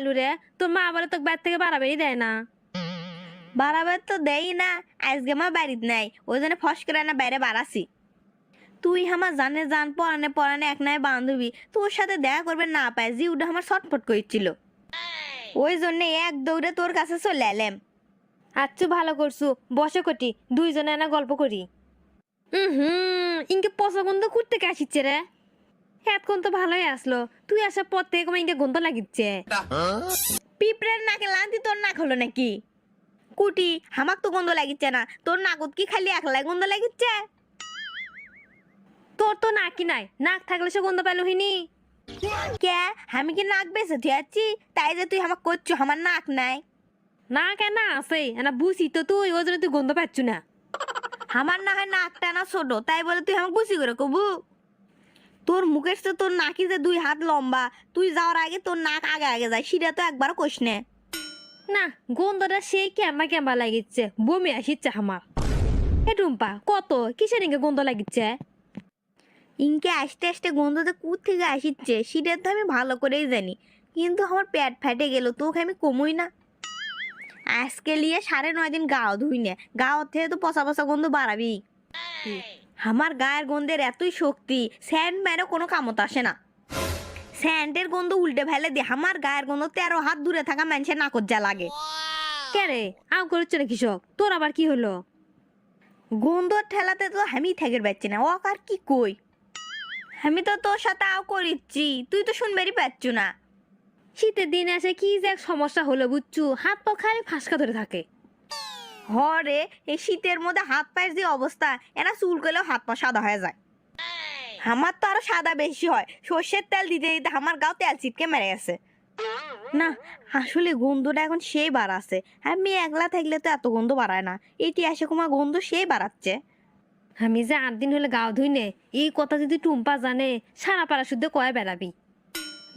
পাইলু রে। তোর মা বলে তোকে বাইর থেকে বাড়াবেই দেয় না। বাড়াবার তো দেই না আজকে আমার বাড়িতে নাই ওই জন্য ফস করে না বাইরে বাড়াছি। তুই আমার জানে জান পরানে পরানে এক নাই বান্ধবী তোর সাথে দেখা করবে না পায় জিউটা আমার ছটফট করছিল। ওই জন্য এক দৌড়ে তোর কাছে চলে এলাম। আচ্ছু ভালো করছু। বসে কটি দুইজনে না গল্প করি। হুম ইনকে পচা গন্ধ করতে কে আসিচ্ছে রে। এতক্ষণ তো ভালোই আসলো। তুই আসার পর থেকে আমার ইনকে গন্ধ লাগিচ্ছে। পিঁপড়ের নাকে লান্তি তোর নাক হলো নাকি? কুটি হামাক তো গন্ধ লাগিচ্ছে না। তোর নাকত কি খালি একলাই গন্ধ লাগিচ্ছে? তোর তো নাকি নাই। নাক থাকলে সে গন্ধ পেল হিনি। কে? আমি কি নাক বেঁচে থিয়াচ্ছি? তাই যে তুই আমাকে করছ আমার নাক নাই। না কেন আছে না বুঝি তো তুই ওই জন্য তুই গন্ধ পাচ্ছ না। আমার না হয় নাকটা না ছোট, তাই বলে তুই আমাকে বুঝি করে কবু। তোর মুখের তো তোর নাকি যে দুই হাত লম্বা তুই যাওয়ার আগে তোর নাক আগে আগে যায় সেটা তো একবার কোষ নে। না গন্ধটা সেই কেমা কেমা লাগিচ্ছে বমি আসিচ্ছে আমার। এ টুম্পা কত? কিসের ইনকে গন্ধ লাগিচ্ছে? ইনকে আসতে আসতে গন্ধতে কুত থেকে আসিচ্ছে সেটা তো আমি ভালো করেই জানি। কিন্তু আমার পেট ফেটে গেল তোকে আমি কমই না। আজকে লিয়ে সাড়ে নয় দিন গাও ধুই নে গাও থেকে তো পচা পচা গন্ধ বাড়াবি। আমার গায়ের গন্ধের এতই শক্তি স্যান্ড মেরে কোনো কামত আসে না। স্যান্ডের গন্ধ উল্টে ফেলে দিয়ে আমার গায়ের গন্ধ তেরো হাত দূরে থাকা মানুষের নাকত যা লাগে। কে রে আম করছে না কৃষক তোর আবার কি হলো? গন্ধর ঠেলাতে তো আমি থেকের পাচ্ছি না ও আর কি কই? আমি তো তোর সাথে আও করিচ্ছি তুই তো শুনবেরই পাচ্ছ না। শীতের দিন এসে কি যে এক সমস্যা হলো বুঝছু? হাত পা খালি ফাঁসকা ধরে থাকে। হরে এই শীতের মধ্যে হাত পায়ের যে অবস্থা, এরা চুল করলেও হাত পা সাদা হয়ে যায়। আমার তো আরও সাদা বেশি হয়। সর্ষের তেল দিতে দিতে আমার গাও তেল চিপকে মেরে গেছে। না, আসলে গন্ধটা এখন সেই বাড়াচ্ছে। আমি একলা থাকলে তো এত গন্ধ বাড়ায় না। এটি আসে কুমা গন্ধ সেই বাড়াচ্ছে। আমি যে আট দিন হলে গাও ধুই নে এই কথা যদি টুম্পা জানে, সারা পাড়া শুদ্ধ কয়ে বেড়াবি।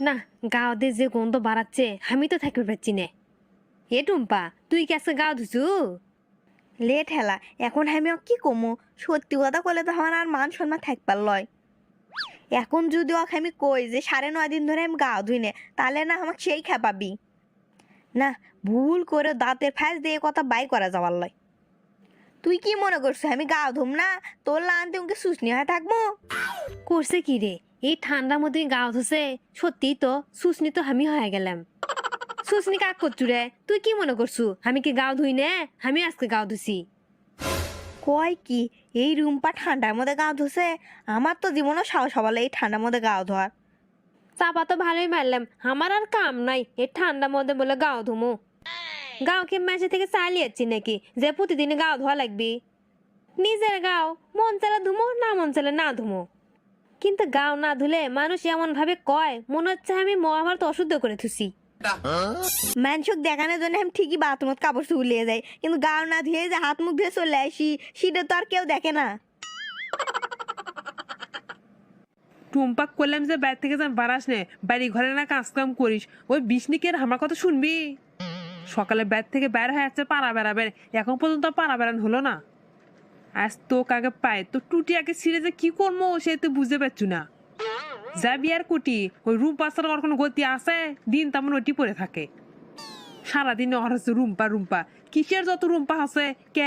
না, গাও দিয়ে যে গন্ধ বাড়াচ্ছে, আমি তো থাকতে পারছি না এ টুম্পা, তুই কি আজকে গাও ধুছু লেট হেলা এখন আমি কি কমো? সত্যি কথা কলে তো আমার আর মান সম্মান থাকবার লয়। এখন যদি ওকে আমি কই যে সাড়ে নয় দিন ধরে আমি গা ধুই নে, তাহলে না আমাকে সেই খেপাবি। না, ভুল করে দাঁতের ফাঁস দিয়ে কথা বাই করা যাওয়ার লয়। তুই কি মনে করছিস, আমি গা ধুম না? তোর লানতে উনকে সুস্নি হয়ে থাকব? করছে কি রে? এই ঠান্ডার মধ্যে গা ধুছে সত্যি তো সুস্নি তো আমি হয়ে গেলাম। সুস্নি কাক করছু রে তুই কি মনে করছু? আমি কি গাও ধুই নে? আমি আজকে গাও ধুছি। কয় কি এই রুমপা ঠান্ডার মধ্যে গা ধুছে? আমার তো জীবনও সাহস হবালে এই ঠান্ডার মধ্যে গা ধোয়ার। চাপা তো ভালোই মারলাম। আমার আর কাম নাই এই ঠান্ডার মধ্যে বলে গাও ধুমু। গাও কি মেসে থেকে চালিয়েছি নাকি? যে প্রতিদিনে গাও ধোয়া লাগবি। নিজের গাও মন চালে ধুমো না মন চালে না ধুমো। কিন্তু গাও না ধুলে মানুষ এমন ভাবে কয় মনে হচ্ছে আমি মহাভারত অশুদ্ধ করে থুসি মানুষক দেখানোর জন্য আমি ঠিকই বাথরুমত কাপড় যাই। কিন্তু গা না ধুয়ে যে হাত মুখ ধুয়ে চলে আসি সেটা তো আর কেউ দেখে না। টুম্পাক করলাম যে বাইরে থেকে যেন বাড়াস নে বাড়ি ঘরে না কাজ কাম করিস। ওই বিষ্ণিকের আমার কথা শুনবি? সকালে বাইর থেকে বের হয়ে আসছে পাড়া বেড়াবেন এখন পর্যন্ত পাড়া বেড়ান হলো না। আজ তো কাকে পায় তো টুটি আগে ছিঁড়ে যে কি করব সে তো বুঝতে পারছু না। যাবি আর কুটি, ওই রুম পাশার ওর কোনো গতি আছে? দিন তেমন ওটি পড়ে থাকে। সারাদিন ওর হচ্ছে রুম্পা রুম্পা। কিসের যত রুম্পা আছে, কে